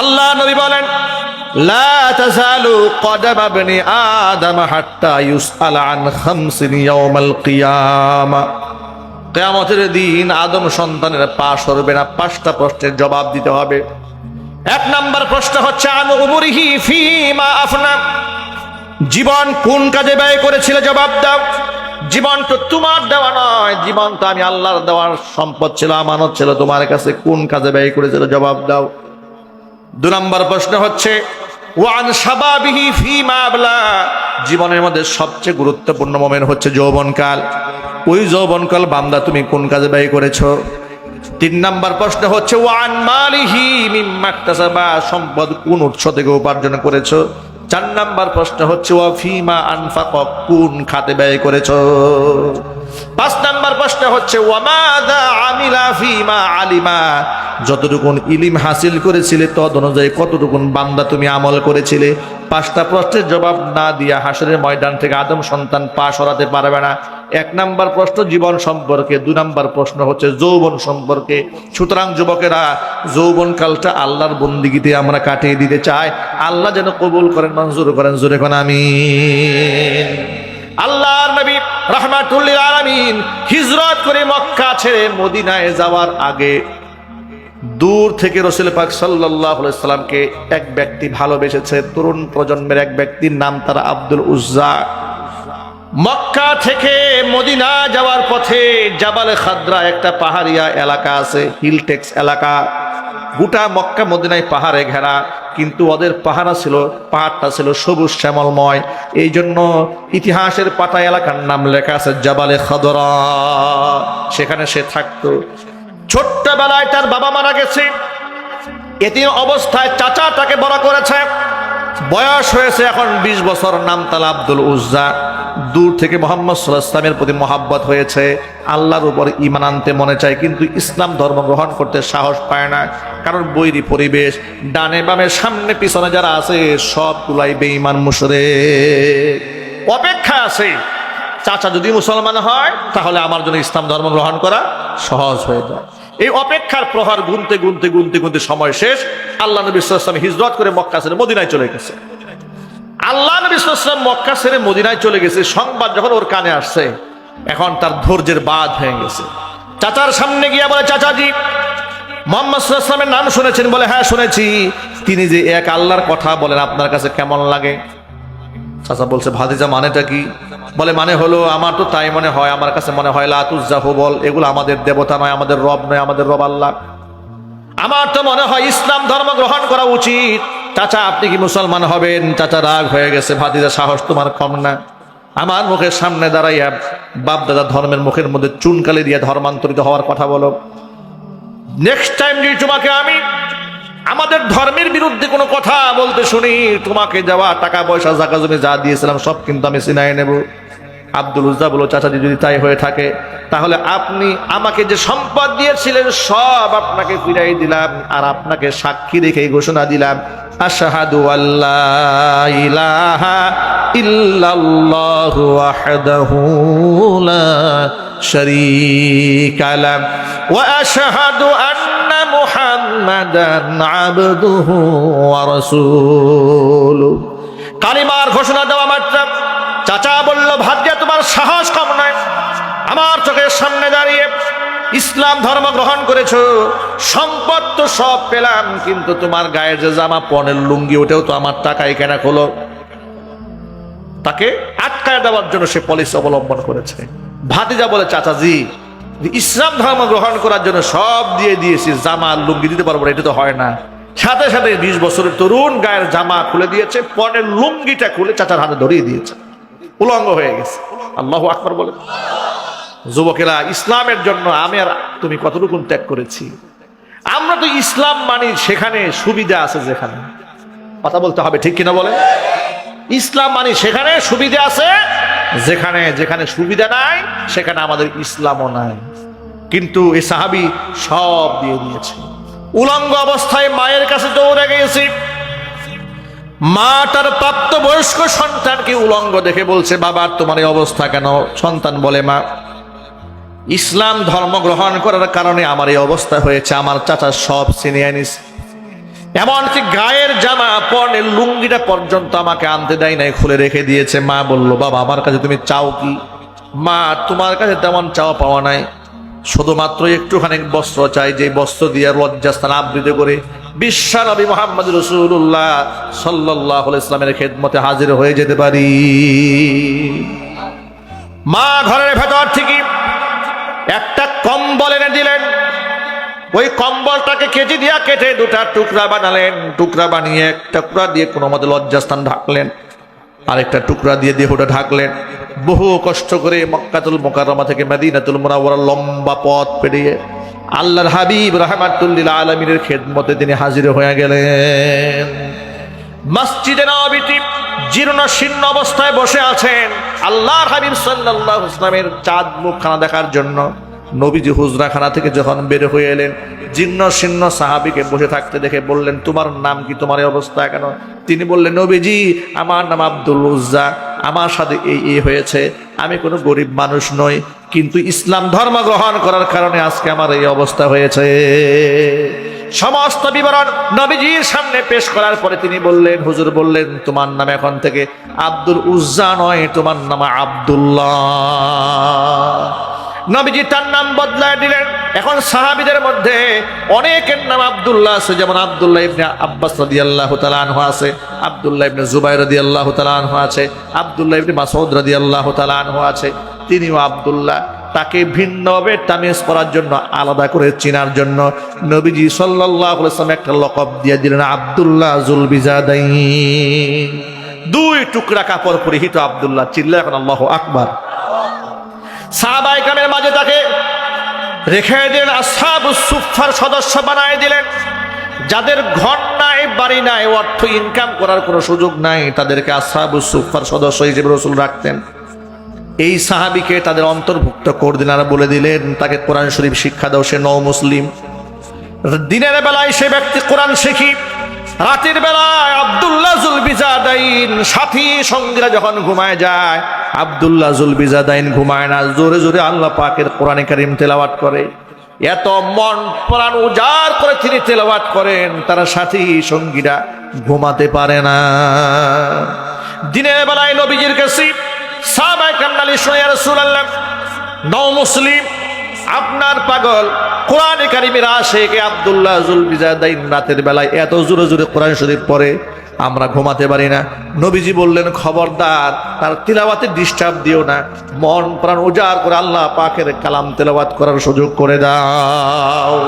আল্লাহ নবী বলেন, লা তাজালু কদম ইবনি আদম হাত্তা ইউসআল আন খামসিন ইয়াউমাল কিয়ামা। দিন আদম সন্তানের পা সরবে না, পাঁচটা প্রশ্নের জবাব দিতে হবে। এক নাম্বার প্রশ্ন হচ্ছে, আন উমরিহি ফিমা আফনা? জীবন কোন কাজে ব্যয় করেছিল? জবাব দাও। জীবন তো তোমার দেওয়া নয়, জীবন তো আমি আল্লাহর দেওয়ার সম্পদ ছিল, আমানত ছিল, তোমার কাছে কোন কাজে ব্যয় করেছিল? জবাব দাও। দু নম্বর প্রশ্ন হচ্ছে, ওয়ান সাবাবিহি ফিমা আবলা। জীবনের মধ্যে সবচেয়ে গুরুত্বপূর্ণ মোমেন্ট হচ্ছে যৌবনকাল। ওই যৌবনকাল বান্দা তুমি কোন কাজে ব্যয় করেছ? তিন নাম্বার প্রশ্ন হচ্ছে, ওয়ান মালিহি মিম্মাক্তাসাবা সম্পদ কোন উৎস থেকে উপার্জন করেছ? চার নাম্বার প্রশ্ন হচ্ছে, ওয়া ফিমা আনফাক, কোন খাতে ব্যয় করেছ? পাঁচ নাম্বার প্রশ্ন হচ্ছে, ওয়ামাদা আমিলা ফিমা আলিমা। যতটুকুন ইলিম হাসিল করেছিলে, তদ অনুযায়ী কতটুকুন বান্দা তুমি আমল করেছিলে, পাঁচটা প্রশ্নের জবাব না দিয়া হাসরের ময়দান থেকে আদম সন্তান পা সরাতে পারবে না। এক নাম্বার প্রশ্ন, জীবন সম্পর্কে। দুই নাম্বার প্রশ্ন হচ্ছে, যৌবন সম্পর্কে। সুতরাং যুবকেরা, যৌবন কালটা আল্লাহর বন্দিগিতে আমরা কাটিয়ে দিতে চাই। আল্লাহ যেন কবুল করেন, মঞ্জুর করেন, জোরে কোন আমি আল্লাহর নবী রহমাতুল্লিল আলামিন হিজরত করে মক্কা ছেড়ে মদিনায় যাওয়ার আগে দূর থেকে রসুল পাক সাল্লাহ সাল্লামকে এক ব্যক্তি ভালোবেসেছে। তরুণ প্রজন্মের এক ব্যক্তির নাম তারা আব্দুল উজ্জা। মক্কা থেকে মদিনা যাওয়ার পথে জাবালে খাদ্রা একটা পাহাড়িয়া এলাকা আছে, হিলটেক্স এলাকা। গোটা মক্কা মদিনায় পাহাড়ে ঘেরা। কিন্তু ওদের পাহাড়া ছিল, পাহাড়টা ছিল সবুজ শ্যামলময়। এই জন্য ইতিহাসের পাতা এলাকার নাম লেখা আছে জাবালে খাদরা। সেখানে সে থাকতো। ছোট্টবেলায় তার বাবা মারা গেছে। এতে অবস্থায় চাচা তাকে বড় করেছে। বয়স হয়েছে এখন ২০ বছর, নাম তালা আব্দুল উজ্জা। দূর থেকে মোহাম্মদ সাল্লাহ ইসলামের প্রতি মহাব্বত হয়েছে। আল্লাহর উপর ইমান আনতে মনে চায়, কিন্তু ইসলাম ধর্ম গ্রহণ করতে সাহস পায় না। কারণ বৈরী পরিবেশ, ডানে বামে সামনে পিছনে যারা আছে, সবগুলাই বেঈমান মুসরে অপেক্ষা আছে, চাচা যদি মুসলমান হয়, তাহলে আমার জন্য ইসলাম ধর্ম গ্রহণ করা সহজ হয়ে যায়। এই অপেক্ষার প্রহার গুনতে গুনতে গুনতে গুনতে সময় শেষ। আল্লাহ নবী ইসলাম হিজরত করে মক্কা মদিনায় চলে গেছে। আল্লাহ নবী ইসলাম মক্কা ছেড়ে মদিনায় চলে গেছে। সংবাদ যখন ওর কানে আসছে, এখন তার ধৈর্যের বাদ হয়ে গেছে। চাচার সামনে গিয়ে বলে, চাচাজি, মোহাম্মদ সাল্লামের নাম শুনেছেন? বলে হ্যাঁ শুনেছি। তিনি যে এক আল্লাহর কথা বলেন, আপনার কাছে কেমন লাগে? চাচা বলছে, ভাতিজা মানেটা কি? বলে মানে হলো, আমার তো তাই মনে হয়, আমার কাছে মনে হয় লাতুজাহু বল, এগুলো আমাদের দেবতা নয়, আমাদের রব নয়, আমাদের রব আল্লাহ। আমার তো মনে হয়, ইসলাম ধর্ম গ্রহণ করা উচিত। চাচা, আপনি কি মুসলমান হবেন? চাচা রাগ হয়ে গেছে, ভাতিজা সাহস তোমার কম না। আমার মুখের সামনে দাঁড়াইয়া বাপ দাদা ধর্মের মুখের মধ্যে চুনকালি দিয়ে ধর্মান্তরিত হওয়ার কথা বলো। নেক্সট টাইম যদি তোমাকে আমি আমাদের ধর্মের বিরুদ্ধে কোনো কথা বলতে শুনি, তোমাকে যাওয়া টাকা পয়সা জাকা জমি যা দিয়েছিলাম, সব কিন্তু আমি সিনাই নেব। আব্দুল উজ্জা বলো চাচাজি যদি তাই হয়ে থাকে, তাহলে আপনি আমাকে যে সম্পদ দিয়েছিলেন, সব আপনাকে ফিরাই দিলাম আর আপনাকে সাক্ষী রেখে ঘোষণা দিলাম। আশহাদু আল্লাহ আন্না মুহাম্মাদান আবদুহু ওয়া কালিমার ঘোষণা দেওয়া মাত্র চাচা বলল ভাগ্যে তোমার সাহস কম নয় আমার চোখের সামনে দাঁড়িয়ে ইসলাম ধর্ম গ্রহণ করেছ, সম্পদ তো সব পেলাম, কিন্তু তোমার গায়ের যে জামা পনেরো লুঙ্গি, ওটাও তো আমার টাকায় কেনা হলো তাকে আটকায় দেওয়ার জন্য সে পলিসি অবলম্বন করেছে। ভাতিজা বলে, চাচাজি, ইসলাম ধর্ম গ্রহণ করার জন্য সব দিয়ে দিয়েছি, জামা, লুঙ্গি দিতে পারব না, এটা তো হয় না। সাথে সাথে বিশ বছরের তরুণ গায়ের জামা খুলে দিয়েছে, পনেরো লুঙ্গিটা খুলে চাচার হাতে ধরিয়ে দিয়েছে। উলঙ্গ হয়ে গেছে। আল্লাহ আকবর বলে। যুবকেরা, ইসলামের জন্য আমি আর তুমি কতটুকু ত্যাগ করেছি? আমরা তো ইসলাম মানি সেখানে সুবিধা আছে যেখানে। কথা বলতে হবে, ঠিক কিনা বলে ইসলাম মানি সেখানে সুবিধা আছে যেখানে যেখানে সুবিধা নাই, সেখানে আমাদের ইসলামও নাই। কিন্তু এই সাহাবি সব দিয়ে দিয়েছে। উলঙ্গ অবস্থায় মায়ের কাছে দৌড়ে গিয়েছি। মা তার প্রাপ্ত বয়স্ক সন্তানকে উলঙ্গ দেখে বলছে বাবার তোমার এই অবস্থা কেন? সন্তান বলে, মা ইসলাম ধর্ম গ্রহণ করার কারণে আমার এই অবস্থা হয়েছে, আমার চাচা সব চিনিয়ে নিস এমনকি গায়ের জামা পরনের লুঙ্গিটা পর্যন্ত আমাকে আনতে দেয় নাই, খুলে রেখে দিয়েছে। মা বলল, বাবা, আমার কাছে তুমি চাও কি? মা, তোমার কাছে তেমন চাওয়া পাওয়া নাই। শুধুমাত্র একটুখানি বস্ত্র চাই যে বস্ত্র দিয়ে লজ্জাস্থান আবৃত করে বিশ্বনবী মোহাম্মদ রসুল্লাহ সাল্লাহ ইসলামের খেদমতে হাজির হয়ে যেতে পারি। মা, ঘরের ভেতর থেকে একটা কম্বল এনে দিলেন। ওই কম্বলটাকে কেজি দিয়া কেটে দুটা টুকরা বানালেন। টুকরা বানিয়ে একটা টুকরা দিয়ে কোনো মতে লজ্জাস্থান ঢাকলেন। আরেকটা টুকরা দিয়ে দেহটা ঢাকলেন। বহু কষ্ট করে মক্কাতুল মোকাররমা থেকে মদিনাতুল মোনাওয়ারা লম্বা পথ পেরিয়ে আল্লাহর হাবিব রহমাতুল্লিল আলমীর খেদমতে তিনি হাজির হয়ে গেলেন। মসজিদে নবীটি জীর্ণ শীর্ণ অবস্থায় বসে আছেন। আল্লাহর হাবিব আলাইহি ইসলামের চাঁদ মুখখানা দেখার জন্য নবীজি হুজরাখানা থেকে যখন বের হয়ে এলেন জীর্ণ শীর্ণ সাহাবিকে বসে থাকতে দেখে বললেন, তোমার নাম কি? তোমার অবস্থা কেন? তিনি বললেন, নবীজি, আমার নাম আব্দুল উজ্জা। আমার সাথে এই এই হয়েছে। আমি কোনো গরিব মানুষ নই, কিন্তু ইসলাম ধর্ম গ্রহণ করার কারণে আজকে আমার এই অবস্থা হয়েছে। সমস্ত বিবরণ নবীজির সামনে পেশ করার পরে তিনি বললেন, হুজুর বললেন, তোমার নাম এখন থেকে আব্দুল উজ্জা নয়, তোমার নাম আব্দুল্লাহ। নবীজি তার নাম বদলায় দিলেন। এখন সাহাবিদের মধ্যে অনেকের নাম আব্দুল্লাহ আছে, যেমন আব্দুল্লাহ ইবনে আব্বাস রাদিয়াল্লাহু তাআলা আনহু আছে, আব্দুল্লাহ ইবনে জুবাইর রাদিয়াল্লাহু তাআলা আনহু আছে, আব্দুল্লাহ ইবনে মাসউদ রাদিয়াল্লাহু তাআলা আনহু আছে, তিনিও আব্দুল্লাহ। তাকে ভিন্নভাবে তামিজ করার জন্য আলাদা করে চেনার জন্য নবীজি ওয়াসাল্লাম একটা লকব দিয়ে দিলেন, আব্দুল্লাহ জুলবিজাদাইন। দুই টুকরা কাপড় পরিহিত আবদুল্লাহ, চিল্লা এখন আল্লাহু আকবার। সাহাবাই কামের মাঝে তাকে রেখে দিলেন আসাবু সুফার সদস্য বানায় দিলেন। যাদের ঘর নাই, বাড়ি নাই, অর্থ ইনকাম করার কোনো সুযোগ নাই, তাদেরকে আসাবু সুফার সদস্য হিসেবে রসুল রাখতেন। এই সাহাবিকে তাদের অন্তর্ভুক্ত করে আর বলে দিলেন, তাকে কোরআন শরীফ শিক্ষা দাও, সে নৌ মুসলিম। দিনের বেলায় সে ব্যক্তি কোরআন শিখি, রাতের বেলায় আব্দুল্লাহ জুলবিজাদাইন সাথী সঙ্গীরা যখন ঘুমায় যায়, আব্দুল্লাহ জুলবিজাদাইন ঘুমায় না, জোরে জোরে আল্লাহ পাকের কোরআনে কারিম তেলাওয়াত করে। এত মন প্রাণ উজাড় করে তিনি তেলাওয়াত করেন, তারা সাথী সঙ্গীরা ঘুমাতে পারে না। দিনের বেলায় নবীজির কাছে মুসলিম, আপনার পাগল, কোরআনে কারিমের আশেকে আব্দুল্লাহ জুলবিজাদাইন রাতের বেলায় এত জোরে জোরে কোরআন শরীফ পড়ে, আমরা ঘুমাতে পারি না। নবীজি বললেন, খবরদার, তার তিলাওয়াতে ডিস্টার্ব দিও না। মন প্রাণ উজাড় করে আল্লাহ পাকের কালাম তেলাওয়াত করার সুযোগ করে দাও।